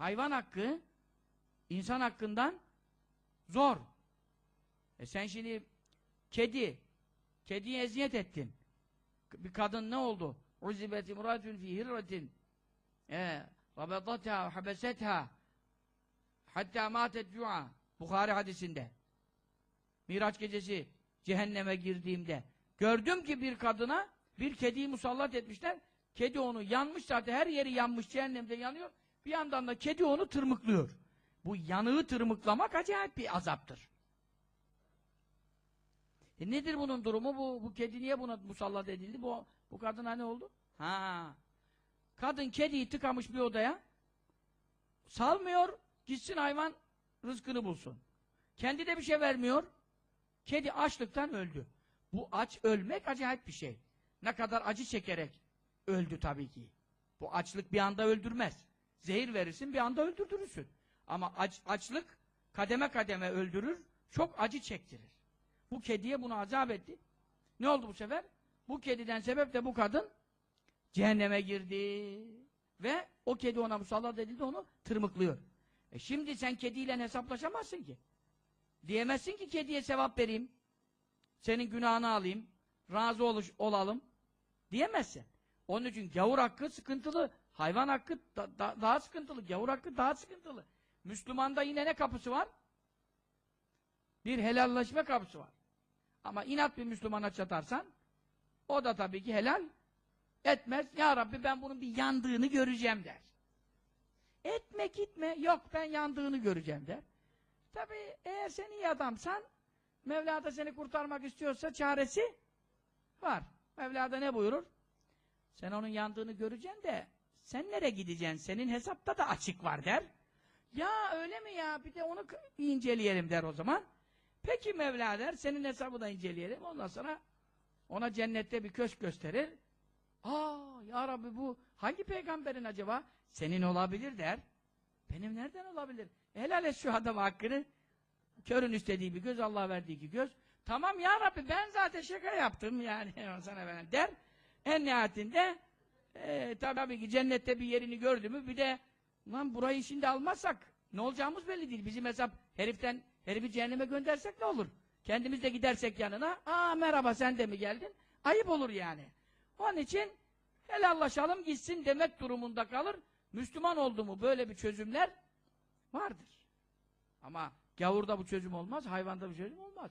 hayvan hakkı insan hakkından zor. E sen şimdi kedi, kediye eziyet ettin. Bir kadın ne oldu? Uzibet imratun fi hirretin e, rabatatha habesetha hatta matet ju'a Bukhari hadisinde Miraç gecesi cehenneme girdiğimde gördüm ki bir kadına bir kediyi musallat etmişler. Kedi onu yanmış zaten her yeri yanmış cehennemde yanıyor. Bir yandan da kedi onu tırmıklıyor. Bu yanığı tırmıklamak acayip bir azaptır. E nedir bunun durumu? Bu, bu kedi niye buna musallat edildi? Bu, bu kadına ne oldu? Ha. Kadın kediyi tıkamış bir odaya salmıyor, gitsin hayvan rızkını bulsun. Kendi de bir şey vermiyor. Kedi açlıktan öldü. Bu aç ölmek acayip bir şey. Ne kadar acı çekerek öldü tabii ki. Bu açlık bir anda öldürmez. Zehir verirsin bir anda öldürdürürsün. Ama aç, açlık kademe kademe öldürür, çok acı çektirir. Bu kediye bunu azap etti. Ne oldu bu sefer? Bu kediden sebep de bu kadın cehenneme girdi. Ve o kedi ona musallat edildi, onu tırmıklıyor. E şimdi sen kediyle hesaplaşamazsın ki. Diyemezsin ki kediye sevap vereyim. Senin günahını alayım. Razı oluş, olalım. Diyemezsin. Onun için gavur hakkı sıkıntılı. Hayvan hakkı da- da- daha sıkıntılı. Gavur hakkı daha sıkıntılı. Müslümanda yine ne kapısı var? Bir helalleşme kapısı var. Ama inat bir Müslümana çatarsan o da tabii ki helal etmez. Ya Rabbi ben bunun bir yandığını göreceğim der. Etme gitme. Yok ben yandığını göreceğim der. Tabii eğer sen iyi adamsan Mevla da seni kurtarmak istiyorsa çaresi var. Mevla da ne buyurur? Sen onun yandığını göreceksin de sen nereye gideceksin? Senin hesapta da açık var der. Ya öyle mi ya? Bir de onu inceleyelim der o zaman. Peki Mevla der, senin hesabı da inceleyelim. Ondan sonra ona cennette bir köşk gösterir. Aa ya Rabbi bu hangi peygamberin acaba? Senin olabilir der. Benim nereden olabilir? Helal et şu adam hakkını. Körün istediği bir göz, Allah verdiği iki göz. Tamam ya Rabbi ben zaten şaka yaptım yani sana ben der. En nihayetinde e, tabii ki cennette bir yerini gördü mü bir de lan burayı şimdi almazsak ne olacağımız belli değil. Bizim hesap heriften herifi cehenneme göndersek ne olur? Kendimiz de gidersek yanına aa merhaba sen de mi geldin? Ayıp olur yani. Onun için helallaşalım gitsin demek durumunda kalır. Müslüman oldu mu böyle bir çözümler vardır. Ama gavurda bu çözüm olmaz, hayvanda bu çözüm olmaz.